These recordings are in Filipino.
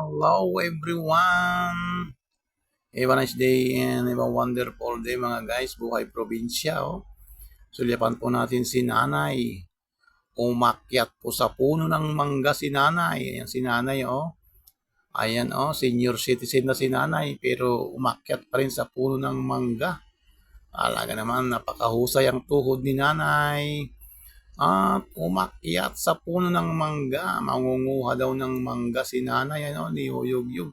Hello everyone! Have a nice day and have a wonderful day mga guys. Buhay probinsya oh. Sulyapan po natin si nanay. Umakyat po sa puno ng mangga si nanay. Ayan si nanay oh. Ayan oh, senior citizen na si nanay pero umakyat pa rin sa puno ng mangga. Alaga naman, napakahusay ang tuhod ni nanay. At umakyat sa puno ng mangga. Mangunguha daw ng mangga si nanay, ano, ni Huyog-yug.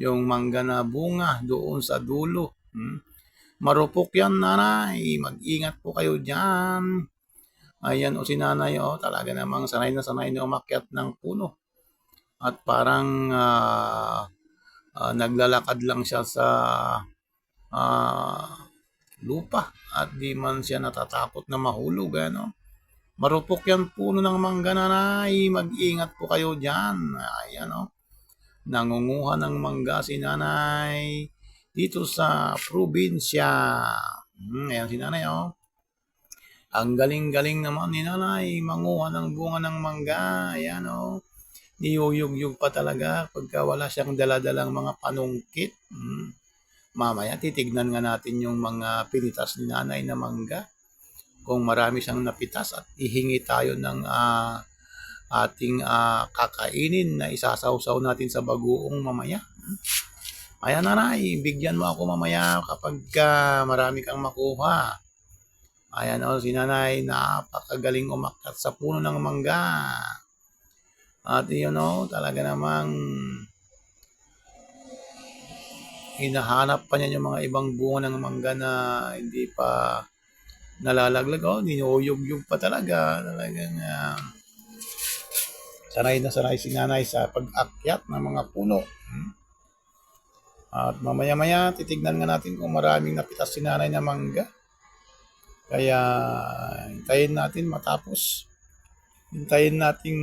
Yung mangga na bunga doon sa dulo. Hmm? Marupok yan, nanay. Mag-ingat po kayo dyan. Ayan o si nanay, o, talaga namang sanay na sanay na umakyat ng puno. At parang ah, ah, naglalakad lang siya sa ah, lupa at di man siya natatakot na mahulog. Ano? Marupok yan puno ng mangga nanay. Mag-ingat po kayo dyan. Ayan o. Nangunguha ng mangga si nanay dito sa probinsya. Hmm, ayan si nanay o. Ang galing-galing naman ni nanay. Manguha ng bunga ng mangga. Ayan o. Niyuyug-yug pa talaga pagka wala siyang daladalang mga panungkit. Hmm. Mamaya titignan nga natin yung mga pinitas ni nanay na mangga kung marami siyang napitas at ihingi tayo ng ah, ating ah, kakainin na isasawsaw natin sa bagoong mamaya. Ayan nanay, bigyan mo ako mamaya kapag ah, marami kang makuha. Ayan o, si nanay, napakagaling umakyat sa puno ng mangga. At yun o, talaga namang hinahanap pa niya yung mga ibang bunga ng mangga na hindi pa nalalaglag. Oh, ninuyog-yog pa talaga. Talagang uh, sanay na sanay si nanay sa pag-akyat ng mga puno. Hmm? At mamaya-maya, titignan nga natin kung maraming napitas si nanay na mangga. Kaya, hintayin natin matapos. Hintayin natin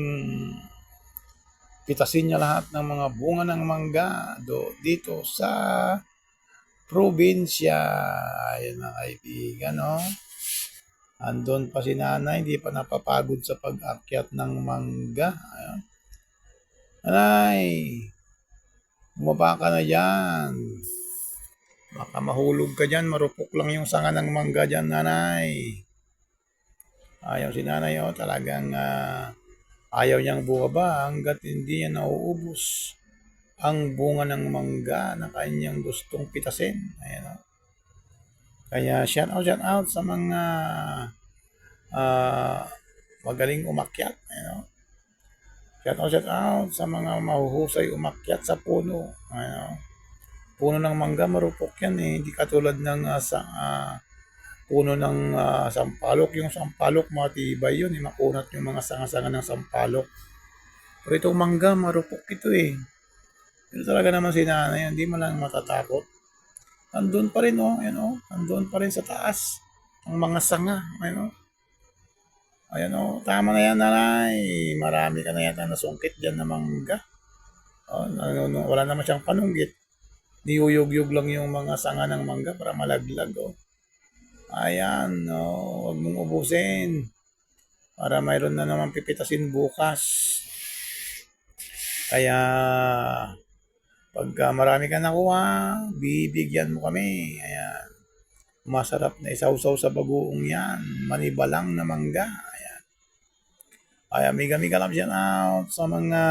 pitasin niya lahat ng mga bunga ng mangga do, dito sa probinsya. Ayan mga kaibigan, no? Andun pa si nanay, hindi pa napapagod sa pag-akyat ng mangga. Ayan. Nanay, bumaba ka na dyan. Baka mahulog ka dyan, marupok lang yung sanga ng mangga dyan, nanay. Ayaw si nanay, oh, talagang ah, ayaw niyang bumaba hanggat hindi niya nauubos ang bunga ng mangga na kanyang gustong pitasin. Ayan, oh. Kaya shout out, shout out sa mga ah, magaling umakyat. Ano? Shout out, shout out sa mga mahuhusay umakyat sa puno. Ano? Puno ng mangga, marupok yan eh. Hindi katulad ng ah, sa, ah, puno ng ah, sampalok. Yung sampalok, matibay yun. Eh. Makunat yung mga sanga-sanga ng sampalok. Pero itong mangga, marupok ito eh. Ito talaga naman si nanay, hindi man lang matatakot andun pa rin oh, ayan oh, andun pa rin sa taas ang mga sanga, ayan oh. Ayan oh, tama na yan nanay. Marami ka na yata nasungkit dyan na mangga. Oh, ano, no, wala naman siyang panunggit. Niyuyog-yog lang yung mga sanga ng mangga para malaglag oh. Ayan, oh, huwag mong ubusin. Para mayroon na naman pipitasin bukas. Kaya Pagka marami ka nakuha, bibigyan mo kami. Ayan. Masarap na isawsaw sa bagoong yan. Manibalang na mangga. Ayan. Ayan, miga-miga lang siya out sa mga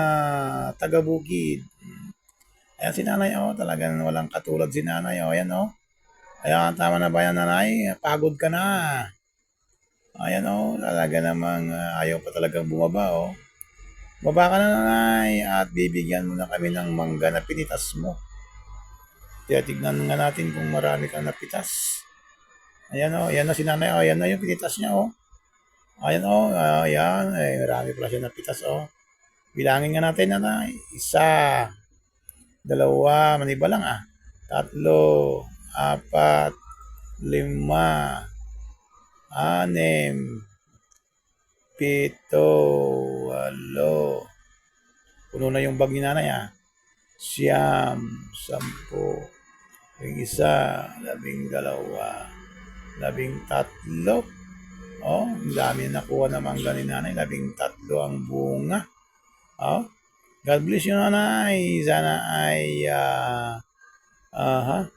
taga-bukid. Ayan si nanay, oh, talagang walang katulad si nanay, oh, ayan, oh. Ayan, tama na ba yan, nanay? Pagod ka na. Ayan, oh, talaga namang uh, ayaw pa talagang bumaba, oh. Baba ka na nanay at bibigyan mo na kami ng mangga na pinitas mo. Kaya tignan nga natin kung marami kang napitas. Ayan o, oh, ayan na si nanay. Oh, ayan na yung pinitas niya o. Oh. Ayan o, oh, ayan. Ay, marami pala siya napitas o. Oh. Bilangin nga natin nanay. Isa, dalawa, maniba lang ah. Tatlo, apat, lima, anim, pito, walo. Puno na yung bag ni nanay ah. Siyam, sampo, labing isa, labing dalawa, labing tatlo. Oh, ang dami nakuha na mangga ni nanay. Labing tatlo ang bunga. Oh, God bless you, nanay. Sana ay, ah, aha,